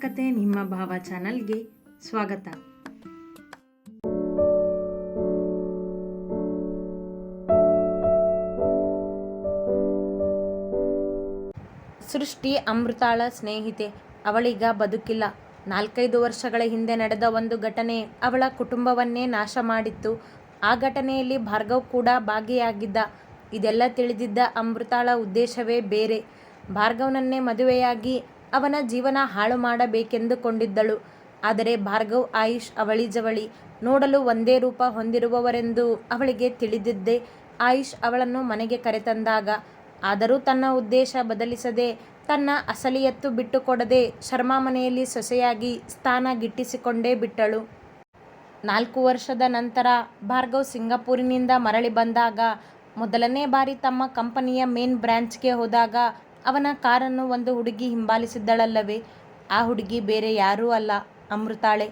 ಕತೆ ನಿಮ್ಮ ಭಾವ ಚಾನಲ್ಗೆ ಸ್ವಾಗತ. ಸೃಷ್ಟಿ ಅಮೃತಾಳ ಸ್ನೇಹಿತೆ. ಅವಳೀಗ ಬದುಕಿಲ್ಲ. ನಾಲ್ಕೈದು ವರ್ಷಗಳ ಹಿಂದೆ ನಡೆದ ಒಂದು ಘಟನೆ ಅವಳ ಕುಟುಂಬವನ್ನೇ ನಾಶ ಮಾಡಿತ್ತು. ಆ ಘಟನೆಯಲ್ಲಿ ಭಾರ್ಗವ್ ಕೂಡ ಭಾಗಿಯಾಗಿದ್ದ. ಇದೆಲ್ಲ ತಿಳಿದಿದ್ದ ಅಮೃತಾಳ ಉದ್ದೇಶವೇ ಬೇರೆ. ಭಾರ್ಗವ್ನನ್ನೇ ಮದುವೆಯಾಗಿ ಅವನ ಜೀವನ ಹಾಳು ಮಾಡಬೇಕೆಂದುಕೊಂಡಿದ್ದಳು. ಆದರೆ ಭಾರ್ಗವ್ ಆಯುಷ್ ಅವಳಿ ಜವಳಿ ನೋಡಲು ಒಂದೇ ರೂಪ ಹೊಂದಿರುವವರೆಂದು ಅವಳಿಗೆ ತಿಳಿದಿದ್ದೆ ಆಯುಷ್ ಅವಳನ್ನು ಮನೆಗೆ ಕರೆತಂದಾಗ, ಆದರೂ ತನ್ನ ಉದ್ದೇಶ ಬದಲಿಸದೆ ತನ್ನ ಅಸಲಿಯತ್ತು ಬಿಟ್ಟುಕೊಡದೆ ಶರ್ಮಾ ಮನೆಯಲ್ಲಿ ಸೊಸೆಯಾಗಿ ಸ್ಥಾನ ಗಿಟ್ಟಿಸಿಕೊಂಡೇ ಬಿಟ್ಟಳು. ನಾಲ್ಕು ವರ್ಷದ ನಂತರ ಭಾರ್ಗವ್ ಸಿಂಗಾಪುರಿನಿಂದ ಮರಳಿ ಬಂದಾಗ, ಮೊದಲನೇ ಬಾರಿ ತಮ್ಮ ಕಂಪನಿಯ ಮೇನ್ ಬ್ರಾಂಚ್ಗೆ ಹೋದಾಗ ಅವನ ಕಾರನ್ನು ಒಂದು ಹುಡುಗಿ ಹಿಂಬಾಲಿಸಿದ್ದಳಲ್ಲವೇ? ಆ ಹುಡುಗಿ ಬೇರೆ ಯಾರೂ ಅಲ್ಲ, ಅಮೃತಾಳೆ.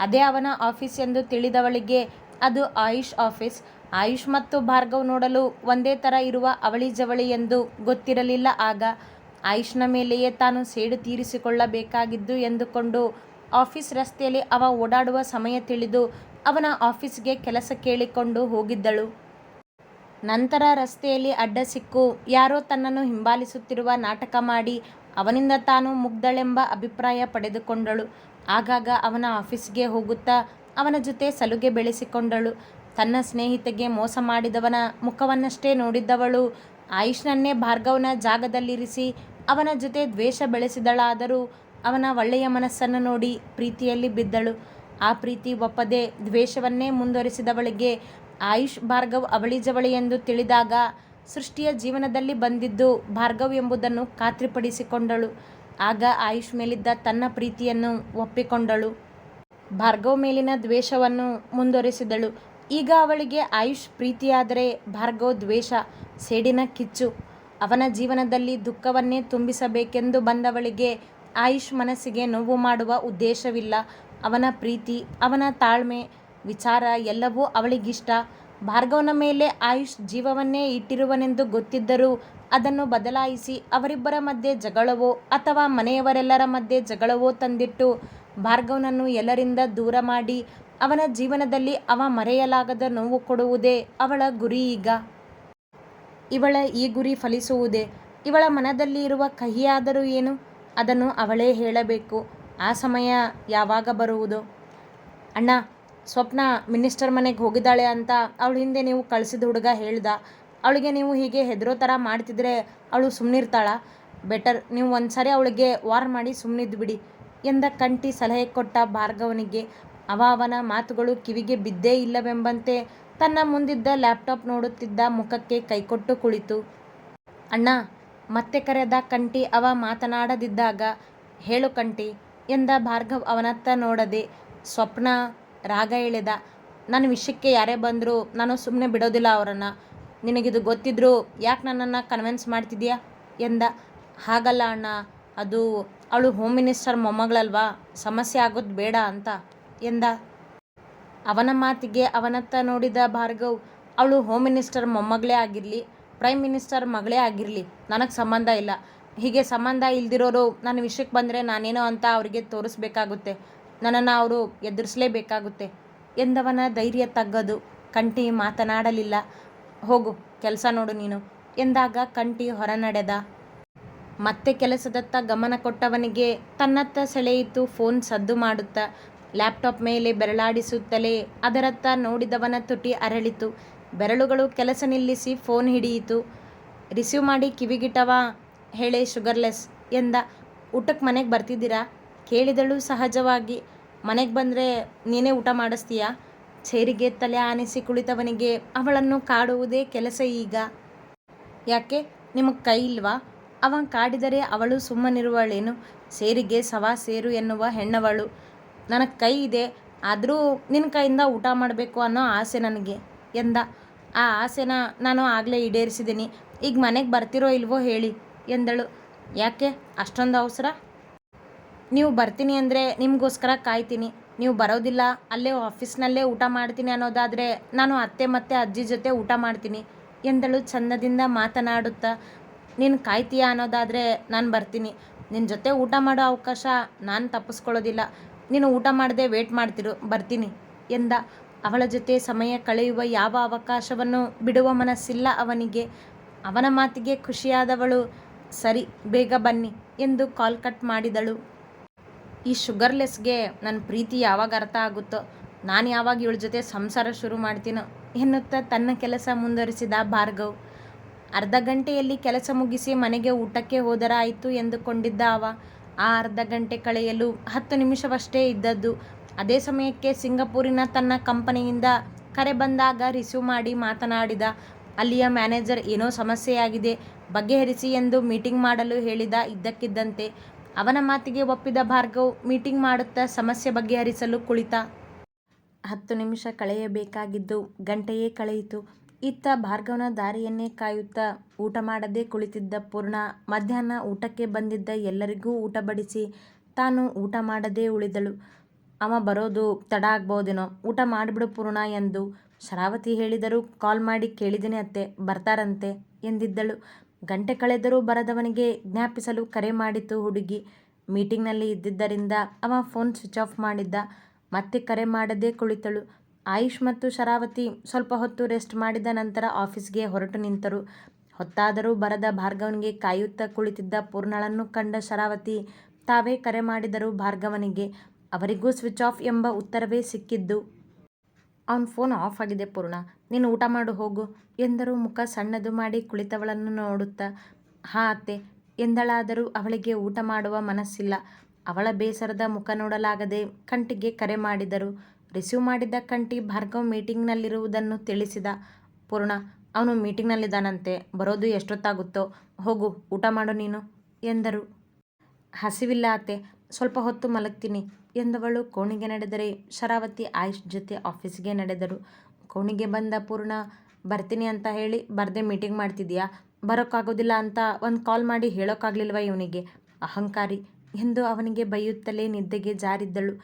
ಅದೇ ಅವನ ಆಫೀಸ್ ಎಂದು ತಿಳಿದವಳಿಗೆ ಅದು ಆಯುಷ್ ಆಫೀಸ್. ಆಯುಷ್ ಮತ್ತು ಭಾರ್ಗವ್ ನೋಡಲು ಒಂದೇ ಥರ ಇರುವ ಅವಳಿ ಜವಳಿ ಎಂದು ಗೊತ್ತಿರಲಿಲ್ಲ ಆಗ. ಆಯುಷ್ನ ಮೇಲೆಯೇ ತಾನು ಸೇಡು ತೀರಿಸಿಕೊಳ್ಳಬೇಕಾಗಿದ್ದು ಎಂದುಕೊಂಡು ಆಫೀಸ್ ರಸ್ತೆಯಲ್ಲಿ ಅವ ಓಡಾಡುವ ಸಮಯ ತಿಳಿದು ಅವನ ಆಫೀಸ್ಗೆ ಕೆಲಸ ಕೇಳಿಕೊಂಡು ಹೋಗಿದ್ದಳು. ನಂತರ ರಸ್ತೆಯಲ್ಲಿ ಅಡ್ಡ ಸಿಕ್ಕು. ಯಾರೋ ತನ್ನನ್ನು ಹಿಂಬಾಲಿಸುತ್ತಿರುವ ನಾಟಕ ಮಾಡಿ ಅವನಿಂದ ತಾನು ಮುಗ್ಧಳೆಂಬ ಅಭಿಪ್ರಾಯ ಪಡೆದುಕೊಂಡಳು. ಆಗಾಗ ಅವನ ಆಫೀಸ್ಗೆ ಹೋಗುತ್ತಾ ಅವನ ಜೊತೆ ಸಲುಗೆ ಬೆಳೆಸಿಕೊಂಡಳು. ತನ್ನ ಸ್ನೇಹಿತೆಗೆ ಮೋಸ ಮಾಡಿದವನ ಮುಖವನ್ನಷ್ಟೇ ನೋಡಿದ್ದವಳು. ಆಯುಷ್ನನ್ನೇ ಭಾರ್ಗವನ ಜಾಗದಲ್ಲಿರಿಸಿ ಅವನ ಜೊತೆ ದ್ವೇಷ ಬೆಳೆಸಿದಳಾದರೂ ಅವನ ಒಳ್ಳೆಯ ಮನಸ್ಸನ್ನು ನೋಡಿ ಪ್ರೀತಿಯಲ್ಲಿ ಬಿದ್ದಳು. ಆ ಪ್ರೀತಿ ಒಪ್ಪದೆ ದ್ವೇಷವನ್ನೇ ಮುಂದುವರಿಸಿದವಳಿಗೆ ಆಯುಷ್ ಭಾರ್ಗವ್ ಅವಳಿ ಜವಳಿ ಎಂದು ತಿಳಿದಾಗ ಸೃಷ್ಟಿಯ ಜೀವನದಲ್ಲಿ ಬಂದಿದ್ದು ಭಾರ್ಗವ್ ಎಂಬುದನ್ನು ಖಾತ್ರಿಪಡಿಸಿಕೊಂಡಳು. ಆಗ ಆಯುಷ್ ಮೇಲಿದ್ದ ತನ್ನ ಪ್ರೀತಿಯನ್ನು ಒಪ್ಪಿಕೊಂಡಳು. ಭಾರ್ಗವ್ ಮೇಲಿನ ದ್ವೇಷವನ್ನು ಮುಂದುವರಿಸಿದಳು. ಈಗ ಅವಳಿಗೆ ಆಯುಷ್ ಪ್ರೀತಿಯಾದರೆ ಭಾರ್ಗವ್ ದ್ವೇಷ, ಸೇಡಿನ ಕಿಚ್ಚು. ಅವನ ಜೀವನದಲ್ಲಿ ದುಃಖವನ್ನೇ ತುಂಬಿಸಬೇಕೆಂದು ಬಂದವಳಿಗೆ ಆಯುಷ್ ಮನಸ್ಸಿಗೆ ನೋವು ಮಾಡುವ ಉದ್ದೇಶವಿಲ್ಲ. ಅವನ ಪ್ರೀತಿ, ಅವನ ತಾಳ್ಮೆ, ವಿಚಾರ ಎಲ್ಲವೂ ಅವಳಿಗಿಷ್ಟ. ಭಾರ್ಗವನ ಮೇಲೆ ಆಯುಷ್ ಜೀವವನ್ನೇ ಇಟ್ಟಿರುವನೆಂದು ಗೊತ್ತಿದ್ದರೂ ಅದನ್ನು ಬದಲಾಯಿಸಿ ಅವರಿಬ್ಬರ ಮಧ್ಯೆ ಜಗಳವೋ ಅಥವಾ ಮನೆಯವರೆಲ್ಲರ ಮಧ್ಯೆ ಜಗಳವೋ ತಂದಿಟ್ಟು ಭಾರ್ಗವನನ್ನು ಎಲ್ಲರಿಂದ ದೂರ ಮಾಡಿ ಅವನ ಜೀವನದಲ್ಲಿ ಅವ ಮರೆಯಲಾಗದ ನೋವು ಕೊಡುವುದೇ ಅವಳ ಗುರಿ ಈಗ. ಇವಳ ಈ ಗುರಿ ಫಲಿಸುವುದೇ ಇವಳ ಮನದಲ್ಲಿ ಇರುವ ಕಹಿಯಾದರೂ ಏನು? ಅದನ್ನು ಅವಳೇ ಹೇಳಬೇಕು. ಆ ಸಮಯ ಯಾವಾಗ ಬರುವುದು? ಅಣ್ಣ, ಸ್ವಪ್ನ ಮಿನಿಸ್ಟರ್ ಮನೆಗೆ ಹೋಗಿದ್ದಾಳೆ ಅಂತ ಅವಳ ಹಿಂದೆ ನೀವು ಕಳಿಸಿದ ಹುಡುಗ ಹೇಳ್ದ. ಅವಳಿಗೆ ನೀವು ಹೀಗೆ ಹೆದರೋ ಥರ ಮಾಡ್ತಿದ್ರೆ ಅವಳು ಸುಮ್ಮನಿರ್ತಾಳ ಬೆಟರ್ ನೀವು ಒಂದು ಸರಿ ಅವಳಿಗೆ ವಾರ್ ಮಾಡಿ ಸುಮ್ಮನಿದ್ದು ಬಿಡಿ ಎಂದ ಕಂಠಿ ಸಲಹೆ ಕೊಟ್ಟ ಭಾರ್ಗವನಿಗೆ. ಅವ ಅವನ ಮಾತುಗಳು ಕಿವಿಗೆ ಬಿದ್ದೇ ಇಲ್ಲವೆಂಬಂತೆ ತನ್ನ ಮುಂದಿದ್ದ ಲ್ಯಾಪ್ಟಾಪ್ ನೋಡುತ್ತಿದ್ದ ಮುಖಕ್ಕೆ ಕೈಕೊಟ್ಟು ಕುಳಿತು. ಅಣ್ಣ, ಮತ್ತೆ ಕರೆದ ಕಂಠಿ ಅವ ಮಾತನಾಡದಿದ್ದಾಗ, ಹೇಳು ಕಂಠಿ ಎಂದ ಭಾರ್ಗವ್ ಅವನತ್ತ ನೋಡದೆ ಸ್ವಪ್ನ ರಾಗ ಎಳೆದ, ನನ್ನ ವಿಷಯಕ್ಕೆ ಯಾರೇ ಬಂದರೂ ನಾನು ಸುಮ್ಮನೆ ಬಿಡೋದಿಲ್ಲ ಅವರನ್ನು. ನಿನಗಿದು ಗೊತ್ತಿದ್ರು ಯಾಕೆ ನನ್ನನ್ನು ಕನ್ವಿನ್ಸ್ ಮಾಡ್ತಿದ್ಯಾ? ಎಂದ, ಹಾಗಲ್ಲ ಅಣ್ಣ, ಅದು ಅವಳು ಹೋಮ್ ಮಿನಿಸ್ಟರ್ ಮೊಮ್ಮಗಳಲ್ವಾ, ಸಮಸ್ಯೆ ಆಗೋದು ಬೇಡ ಅಂತ. ಎಂದ, ಅವನ ಮಾತಿಗೆ ಅವನತ್ತ ನೋಡಿದ ಭಾರ್ಗವ್ ಅವಳು ಹೋಮ್ ಮಿನಿಸ್ಟರ್ ಮೊಮ್ಮಗಳೇ ಆಗಿರಲಿ ಪ್ರೈಮ್ ಮಿನಿಸ್ಟರ್ ಮಗಳೇ ಆಗಿರಲಿ, ನನಗೆ ಸಂಬಂಧ ಇಲ್ಲ. ಹೀಗೆ ಸಂಬಂಧ ಇಲ್ದಿರೋರು ನನ್ನ ವಿಷಯಕ್ಕೆ ಬಂದರೆ ನಾನೇನೋ ಅಂತ ಅವರಿಗೆ ತೋರಿಸ್ಬೇಕಾಗುತ್ತೆ. ನನ್ನನ್ನು ಅವರು ಎದುರಿಸಲೇಬೇಕಾಗುತ್ತೆ. ಎಂದವನ ಧೈರ್ಯ ತಗ್ಗದು. ಕಂಟಿ ಮಾತನಾಡಲಿಲ್ಲ. ಹೋಗು, ಕೆಲಸ ನೋಡು ನೀನು. ಎಂದಾಗ ಕಂಟಿ ಹೊರ ನಡೆದ ಮತ್ತೆ ಕೆಲಸದತ್ತ ಗಮನ ಕೊಟ್ಟವನಿಗೆ ತನ್ನತ್ತ ಸೆಳೆಯಿತು ಫೋನ್ ಸದ್ದು ಮಾಡುತ್ತಾ. ಲ್ಯಾಪ್ಟಾಪ್ ಮೇಲೆ ಬೆರಳಾಡಿಸುತ್ತಲೇ ಅದರತ್ತ ನೋಡಿದವನ ತುಟಿ ಅರಳಿತು. ಬೆರಳುಗಳು ಕೆಲಸ ನಿಲ್ಲಿಸಿ ಫೋನ್ ಹಿಡಿಯಿತು. ರಿಸೀವ್ ಮಾಡಿ ಕಿವಿಗಿಟ್ಟವ ಹೇಳೆ ಶುಗರ್ಲೆಸ್ ಎಂದ ಊಟಕ್ಕೆ ಮನೆಗೆ ಬರ್ತಿದ್ದೀರಾ? ಕೇಳಿದಳು ಸಹಜವಾಗಿ. ಮನೆಗೆ ಬಂದರೆ ನೀನೇ ಊಟ ಮಾಡಿಸ್ತೀಯಾ? ಚೇರಿಗೆ ತಲೆ ಆನಿಸಿ ಕುಳಿತವನಿಗೆ ಅವಳನ್ನು ಕಾಡುವುದೇ ಕೆಲಸ ಈಗ. ಯಾಕೆ? ನಿಮಗೆ ಕೈ ಇಲ್ವಾ? ಅವ ಕಾಡಿದರೆ ಅವಳು ಸುಮ್ಮನಿರುವಳೇನು? ಸೇರಿಗೆ ಸವಾ ಸೇರು ಎನ್ನುವ ಹೆಣ್ಣವಳು. ನನಗೆ ಕೈ ಇದೆ, ಆದರೂ ನಿನ್ನ ಕೈಯಿಂದ ಊಟ ಮಾಡಬೇಕು ಅನ್ನೋ ಆಸೆ ನನಗೆ ಎಂದ. ಆ ಆಸೆನ ನಾನು ಆಗಲೇ ಈಡೇರಿಸಿದ್ದೀನಿ. ಈಗ ಮನೆಗೆ ಬರ್ತಿರೋ ಇಲ್ವೋ ಹೇಳಿ. ಎಂದಳು. ಯಾಕೆ? ಅಷ್ಟೊಂದು ಅವಸರ? ನೀವು ಬರ್ತೀನಿ ಅಂದರೆ ನಿಮಗೋಸ್ಕರ ಕಾಯ್ತೀನಿ. ನೀವು ಬರೋದಿಲ್ಲ, ಅಲ್ಲೇ ಆಫೀಸ್ನಲ್ಲೇ ಊಟ ಮಾಡ್ತೀನಿ ಅನ್ನೋದಾದರೆ ನಾನು ಅತ್ತೆ ಮತ್ತು ಅಜ್ಜಿ ಜೊತೆ ಊಟ ಮಾಡ್ತೀನಿ ಎಂದಳು ಚಂದದಿಂದ ಮಾತನಾಡುತ್ತಾ. ನೀನು ಕಾಯ್ತೀಯಾ ಅನ್ನೋದಾದರೆ ನಾನು ಬರ್ತೀನಿ. ನಿನ್ನ ಜೊತೆ ಊಟ ಮಾಡೋ ಅವಕಾಶ ನಾನು ತಪ್ಪಿಸ್ಕೊಳ್ಳೋದಿಲ್ಲ. ನೀನು ಊಟ ಮಾಡದೆ ವೇಟ್ ಮಾಡ್ತಿರು, ಬರ್ತೀನಿ ಎಂದ. ಅವಳ ಜೊತೆ ಸಮಯ ಕಳೆಯುವ ಯಾವ ಅವಕಾಶವನ್ನು ಬಿಡುವ ಮನಸ್ಸಿಲ್ಲ ಅವನಿಗೆ. ಅವನ ಮಾತಿಗೆ ಖುಷಿಯಾದವಳು ಸರಿ, ಬೇಗ ಬನ್ನಿ ಎಂದು ಕಾಲ್ ಕಟ್ ಮಾಡಿದಳು. ಈ ಶುಗರ್ಲೆಸ್ಗೆ ನನ್ನ ಪ್ರೀತಿ ಯಾವಾಗ ಅರ್ಥ ಆಗುತ್ತೋ, ನಾನು ಯಾವಾಗ ಇವಳ ಜೊತೆ ಸಂಸಾರ ಶುರು ಮಾಡ್ತೀನೋ ಎನ್ನುತ್ತಾ ತನ್ನ ಕೆಲಸ ಮುಂದುವರಿಸಿದ ಭಾರ್ಗವ್. ಅರ್ಧ ಗಂಟೆಯಲ್ಲಿ ಕೆಲಸ ಮುಗಿಸಿ ಮನೆಗೆ ಊಟಕ್ಕೆ ಹೋದರಾಯಿತು ಎಂದುಕೊಂಡಿದ್ದ ಅವ. ಆ ಅರ್ಧ ಗಂಟೆ ಕಳೆಯಲು ಹತ್ತು ನಿಮಿಷವಷ್ಟೇ ಇದ್ದದ್ದು. ಅದೇ ಸಮಯಕ್ಕೆ ಸಿಂಗಪೂರಿನ ತನ್ನ ಕಂಪನಿಯಿಂದ ಕರೆ ಬಂದಾಗ ರಿಸೀವ್ ಮಾಡಿ ಮಾತನಾಡಿದ ಅಲ್ಲಿಯ ಮ್ಯಾನೇಜರ್ ಏನೋ ಸಮಸ್ಯೆಯಾಗಿದೆ. ಬಗೆಹರಿಸಿ ಎಂದು ಮೀಟಿಂಗ್ ಮಾಡಲು ಹೇಳಿದ ಇದ್ದಕ್ಕಿದ್ದಂತೆ ಅವನ ಮಾತಿಗೆ ಒಪ್ಪಿದ ಭಾರ್ಗವ್ ಮೀಟಿಂಗ್ ಮಾಡುತ್ತಾ ಸಮಸ್ಯೆ ಬಗೆಹರಿಸಲು ಕುಳಿತ. ಹತ್ತು ನಿಮಿಷ ಕಳೆಯಬೇಕಾಗಿದ್ದು ಗಂಟೆಯೇ ಕಳೆಯಿತು. ಇತ್ತ ಭಾರ್ಗವನ ದಾರಿಯನ್ನೇ ಕಾಯುತ್ತಾ ಊಟ ಮಾಡದೇ ಕುಳಿತಿದ್ದ ಪೂರ್ಣ ಮಧ್ಯಾಹ್ನ ಊಟಕ್ಕೆ ಬಂದಿದ್ದ ಎಲ್ಲರಿಗೂ ಊಟ ಬಡಿಸಿ ತಾನು ಊಟ ಮಾಡದೇ ಉಳಿದಳು. ಅವ ಬರೋದು ತಡ ಆಗ್ಬೋದೇನೋ ಊಟ ಮಾಡಿಬಿಡು ಪೂರ್ಣ ಎಂದು ಶರಾವತಿ ಹೇಳಿದರೂ ಕಾಲ್ ಮಾಡಿ ಕೇಳಿದ್ದೀನಿ ಅತ್ತೆ, ಬರ್ತಾರಂತೆ ಎಂದಿದ್ದಳು. ಗಂಟೆ ಕಳೆದರೂ ಬರದವನಿಗೆ ಜ್ಞಾಪಿಸಲು ಕರೆ ಮಾಡಿತು ಹುಡುಗಿ. ಮೀಟಿಂಗ್ನಲ್ಲಿ ಇದ್ದಿದ್ದರಿಂದ ಅವ ಫೋನ್ ಸ್ವಿಚ್ ಆಫ್ ಮಾಡಿದ್ದ. ಮತ್ತೆ ಕರೆ ಮಾಡದೇ ಕುಳಿತಳು. ಆಯುಷ್ ಮತ್ತು ಶರಾವತಿ ಸ್ವಲ್ಪ ಹೊತ್ತು ರೆಸ್ಟ್ ಮಾಡಿದ ನಂತರ ಆಫೀಸ್ಗೆ ಹೊರಟು ನಿಂತರು. ಹೊತ್ತಾದರೂ ಬರದ ಭಾರ್ಗವನಿಗೆ ಕಾಯುತ್ತಾ ಕುಳಿತಿದ್ದ ಪೂರ್ಣಳನ್ನು ಕಂಡ ಶರಾವತಿ ತಾವೇ ಕರೆ ಮಾಡಿದರು ಭಾರ್ಗವನಿಗೆ. ಅವರಿಗೂ ಸ್ವಿಚ್ ಆಫ್ ಎಂಬ ಉತ್ತರವೇ ಸಿಕ್ಕಿದ್ದು. ಅವನ ಫೋನ್ ಆಫ್ ಆಗಿದೆ ಪೂರ್ಣ. ನೀನು ಊಟ ಮಾಡು, ಹೋಗು. ಎಂದರು ಮುಖ ಸಣ್ಣದು ಮಾಡಿ ಕುಳಿತವಳನ್ನು ನೋಡುತ್ತಾ, ಹಾ ಅತ್ತೆ, ಎಂದಳಾದರೂ ಅವಳಿಗೆ ಊಟ ಮಾಡುವ ಮನಸ್ಸಿಲ್ಲ. ಅವಳ ಬೇಸರದ ಮುಖ ನೋಡಲಾಗದೆ ಕಂಟಿಗೆ ಕರೆ ಮಾಡಿದರು. ರಿಸೀವ್ ಮಾಡಿದ್ದ ಕಂಟಿ ಭಾರ್ಗವ್ ಮೀಟಿಂಗ್ನಲ್ಲಿರುವುದನ್ನು ತಿಳಿಸಿದ ಪೂರ್ಣ. ಅವನು ಮೀಟಿಂಗ್ನಲ್ಲಿದ್ದಾನಂತೆ. ಬರೋದು ಎಷ್ಟೊತ್ತಾಗುತ್ತೋ. ಹೋಗು, ಊಟ ಮಾಡು ನೀನು, ಎಂದರು. ಹಸಿವಿಲ್ಲ ಅತ್ತೆ. ಸ್ವಲ್ಪ ಹೊತ್ತು ಮಲಗ್ತೀನಿ. ಎಂದವಳು. ಕೋಣೆಗೆ ನಡೆದರೆ ಶರಾವತಿ ಆಯುಷ್ ಜೊತೆ ಆಫೀಸ್ಗೆ ನಡೆದರು. ಕೋಣೆಗೆ ಬಂದ ಪೂರ್ಣ, ಬರ್ತೀನಿ ಅಂತ ಹೇಳಿ ಬರ್ದೆ ಮೀಟಿಂಗ್ ಮಾಡ್ತಿದ್ಯಾ ಬರೋಕ್ಕಾಗೋದಿಲ್ಲ ಅಂತ ಒಂದು ಕಾಲ್ ಮಾಡಿ ಹೇಳೋಕ್ಕಾಗಲಿಲ್ವ ಇವನಿಗೆ? ಅಹಂಕಾರಿ ಎಂದು ಅವನಿಗೆ ಬೈಯುತ್ತಲೇ ನಿದ್ದೆಗೆ ಜಾರಿದ್ದಳು.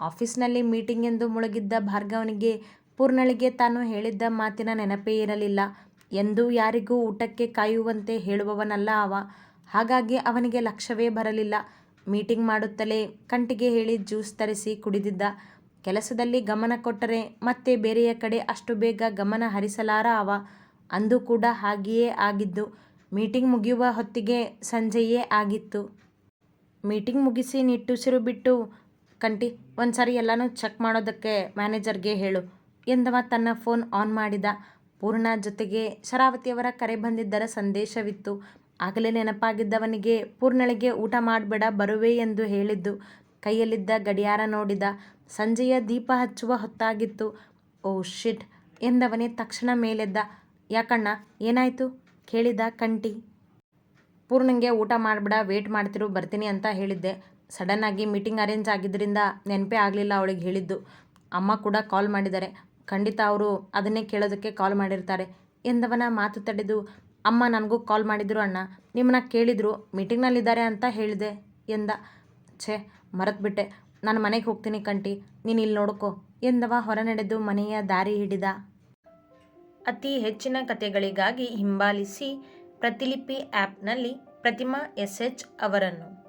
ಆಫೀಸ್ನಲ್ಲಿ ಮೀಟಿಂಗ್ ಎಂದು ಮುಳುಗಿದ್ದ ಭಾರ್ಗವನಿಗೆ ಪೂರ್ಣಳಿಗೆ ತಾನು ಹೇಳಿದ್ದ ಮಾತಿನ ನೆನಪೇ ಇರಲಿಲ್ಲ. ಎಂದೂ ಯಾರಿಗೂ ಊಟಕ್ಕೆ ಕಾಯುವಂತೆ ಹೇಳುವವನಲ್ಲ ಅವ. ಹಾಗಾಗಿ ಅವನಿಗೆ ಲಕ್ಷ್ಯವೇ ಬರಲಿಲ್ಲ. ಮೀಟಿಂಗ್ ಮಾಡುತ್ತಲೇ ಕಂಟಿಗೆ ಹೇಳಿ ಜ್ಯೂಸ್ ತರಿಸಿ ಕುಡಿದಿದ್ದ. ಕೆಲಸದಲ್ಲಿ ಗಮನ ಕೊಟ್ಟರೆ ಮತ್ತೆ ಬೇರೆಯ ಕಡೆ ಅಷ್ಟು ಬೇಗ ಗಮನ ಹರಿಸಲಾರ ಅವ. ಅಂದು ಕೂಡ ಹಾಗೆಯೇ ಆಗಿದ್ದು. ಮೀಟಿಂಗ್ ಮುಗಿಯುವ ಹೊತ್ತಿಗೆ ಸಂಜೆಯೇ ಆಗಿತ್ತು. ಮೀಟಿಂಗ್ ಮುಗಿಸಿ ನಿಟ್ಟುಸಿರು ಬಿಟ್ಟು, ಕಂಟಿ ಒಂದು ಸಾರಿ ಎಲ್ಲನೂ ಚೆಕ್ ಮಾಡೋದಕ್ಕೆ ಮ್ಯಾನೇಜರ್ಗೆ ಹೇಳು ಎಂದವ ತನ್ನ ಫೋನ್ ಆನ್ ಮಾಡಿದ. ಪೂರ್ಣ ಜೊತೆಗೆ ಶರಾವತಿಯವರ ಕರೆ ಬಂದಿದ್ದರ ಸಂದೇಶವಿತ್ತು. ಆಗಲೇ ನೆನಪಾಗಿದ್ದವನಿಗೆ ಪೂರ್ಣಳಿಗೆ ಊಟ ಮಾಡಬೇಡ, ಬರುವೆ ಎಂದು ಹೇಳಿದ್ದು. ಕೈಯಲ್ಲಿದ್ದ ಗಡಿಯಾರ ನೋಡಿದ ಸಂಜೆಯ ದೀಪ ಹಚ್ಚುವ ಹೊತ್ತಾಗಿತ್ತು. ಓ ಶಿಟ್ ಎಂದವನೇ ತಕ್ಷಣ ಮೇಲೆದ್ದ, ಯಾಕಣ್ಣ, ಏನಾಯಿತು? ಕೇಳಿದ ಕಂಟಿ. ಪೂರ್ಣಂಗೆ ಊಟ ಮಾಡಬೇಡ, ವೇಟ್ ಮಾಡ್ತಿರು, ಬರ್ತೀನಿ ಅಂತ ಹೇಳಿದ್ದೆ. ಸಡನ್ನಾಗಿ ಮೀಟಿಂಗ್ ಅರೇಂಜ್ ಆಗಿದ್ದರಿಂದ ನೆನಪೇ ಆಗಲಿಲ್ಲ ಅವಳಿಗೆ ಹೇಳಿದ್ದು. ಅಮ್ಮ ಕೂಡ ಕಾಲ್ ಮಾಡಿದ್ದಾರೆ. ಖಂಡಿತ ಅವರು ಅದನ್ನೇ ಕೇಳೋದಕ್ಕೆ ಕಾಲ್ ಮಾಡಿರ್ತಾರೆ ಎಂದವನ ಮಾತು ತಡೆದು ಅಮ್ಮ ನನಗೂ ಕಾಲ್ ಮಾಡಿದ್ರು, ಅಣ್ಣ, ನಿಮ್ಮನ್ನ ಕೇಳಿದರು, ಮೀಟಿಂಗ್ನಲ್ಲಿದ್ದಾರೆ ಅಂತ ಹೇಳಿದೆ ಎಂದ. ಛೇ, ಮರೆತುಬಿಟ್ಟೆ. ನಾನು ಮನೆಗೆ ಹೋಗ್ತೀನಿ ಕಂಟಿ. ನೀನು ಇಲ್ಲಿ ನೋಡ್ಕೋ ಎಂದವ ಹೊರ ನಡೆದು ಮನೆಯ ದಾರಿ ಹಿಡಿದ. ಅತಿ ಹೆಚ್ಚಿನ ಕಥೆಗಳಿಗಾಗಿ ಹಿಂಬಾಲಿಸಿ ಪ್ರತಿಲಿಪಿ ಆ್ಯಪ್ನಲ್ಲಿ ಪ್ರತಿಮಾ ಎಸ್ ಎಚ್ ಅವರನ್ನು.